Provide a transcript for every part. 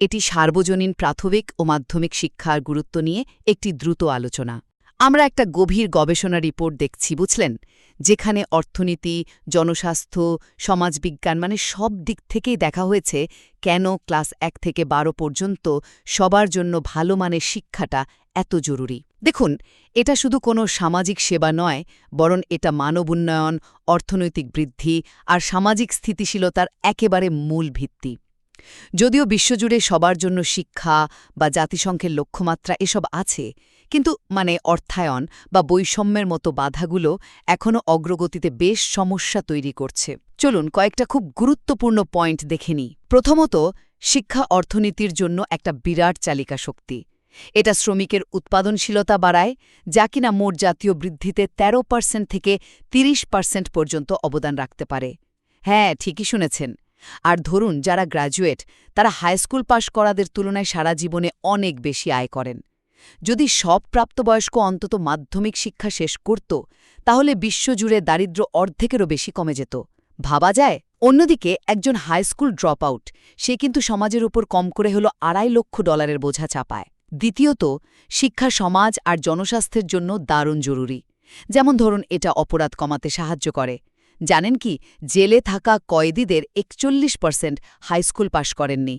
এটি সার্বজনীন প্রাথমিক ও মাধ্যমিক শিক্ষার গুরুত্ব নিয়ে একটি দ্রুত আলোচনা। আমরা একটা গভীর গবেষণা রিপোর্ট দেখছি, বুঝলেন? যেখানে অর্থনীতি, জনস্বাস্থ্য, সমাজবিজ্ঞান মানে সব দিক থেকেই দেখা হয়েছে কেন ক্লাস এক থেকে বারো পর্যন্ত সবার জন্য ভালো মানের শিক্ষাটা এত জরুরি। দেখুন, এটা শুধু কোনো সামাজিক সেবা নয়, বরং এটা মানব উন্নয়ন, অর্থনৈতিক বৃদ্ধি আর সামাজিক স্থিতিশীলতার একেবারে মূল ভিত্তি। যদিও বিশ্বজুড়ে সবার জন্য শিক্ষা বা জাতিসংঘের লক্ষ্যমাত্রা এসব আছে, কিন্তু মানে অর্থায়ন বা বৈষম্যের মতো বাধাগুলো এখনও অগ্রগতিতে বেশ সমস্যা তৈরি করছে। চলুন কয়েকটা খুব গুরুত্বপূর্ণ পয়েন্ট দেখে নিই। প্রথমত, শিক্ষা অর্থনীতির জন্য একটা বিরাট চালিকা শক্তি। এটা শ্রমিকের উৎপাদনশীলতা বাড়ায়, যা কিনা মোট জাতীয় বৃদ্ধিতে ১৩ পার্সেন্ট থেকে ৩০ পার্সেন্ট পর্যন্ত অবদান রাখতে পারে। হ্যাঁ ঠিকই শুনেছেন। আর ধরুন, যারা গ্র্যাজুয়েট তারা হাইস্কুল পাশ করাদের তুলনায় সারা জীবনে অনেক বেশি আয় করেন। যদি সব প্রাপ্তবয়স্ক অন্তত মাধ্যমিক শিক্ষা শেষ করত, তাহলে বিশ্বজুড়ে দারিদ্র্য অর্ধেকেরও বেশি কমে যেত। ভাবা যায়? অন্যদিকে, একজন হাইস্কুল ড্রপ আউট সে কিন্তু সমাজের উপর কম করে হলো আড়াই লক্ষ ডলারের বোঝা চাপায়। দ্বিতীয়ত, শিক্ষা সমাজ আর জনস্বাস্থ্যের জন্য দারুণ জরুরি। যেমন ধরুন, এটা অপরাধ কমাতে সাহায্য করে। জানেন কি, জেলে থাকা কয়েদিদের একচল্লিশ পার্সেন্ট হাইস্কুল পাশ করেননি।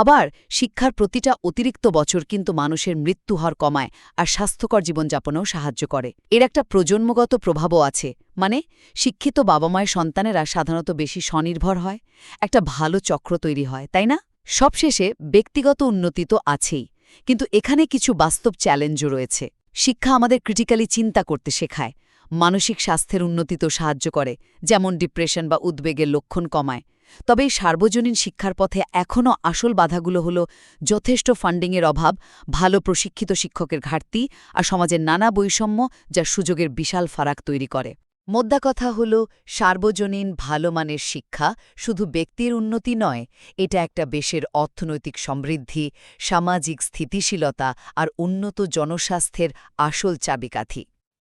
আবার শিক্ষার প্রতিটা অতিরিক্ত বছর কিন্তু মানুষের মৃত্যু হার কমায় আর স্বাস্থ্যকর জীবনযাপনেও সাহায্য করে। এর একটা প্রজন্মগত প্রভাবও আছে। মানে শিক্ষিত বাবা মায়ের সন্তানেরা সাধারণত বেশি স্বনির্ভর হয়, একটা ভালো চক্র তৈরি হয়, তাই না? সবশেষে ব্যক্তিগত উন্নতি তো আছেই, কিন্তু এখানে কিছু বাস্তব চ্যালেঞ্জও রয়েছে। শিক্ষা আমাদের ক্রিটিক্যালি চিন্তা করতে শেখায় মানসিক স্বাস্থ্যের উন্নতিতেও সাহায্য করে, যেমন ডিপ্রেশন বা উদ্বেগের লক্ষণ কমায়। তবে এই সার্বজনীন শিক্ষার পথে এখনও আসল বাধাগুলো হল যথেষ্ট ফান্ডিংয়ের অভাব, ভালো প্রশিক্ষিত শিক্ষকের ঘাটতি আর সমাজের নানা বৈষম্য যা সুযোগের বিশাল ফারাক তৈরি করে। মোদ্দা কথা হল, সার্বজনীন ভালো মানের শিক্ষা শুধু ব্যক্তির উন্নতি নয়, এটা একটা দেশের অর্থনৈতিক সমৃদ্ধি, সামাজিক স্থিতিশীলতা আর উন্নত জনস্বাস্থ্যের আসল চাবিকাঠি।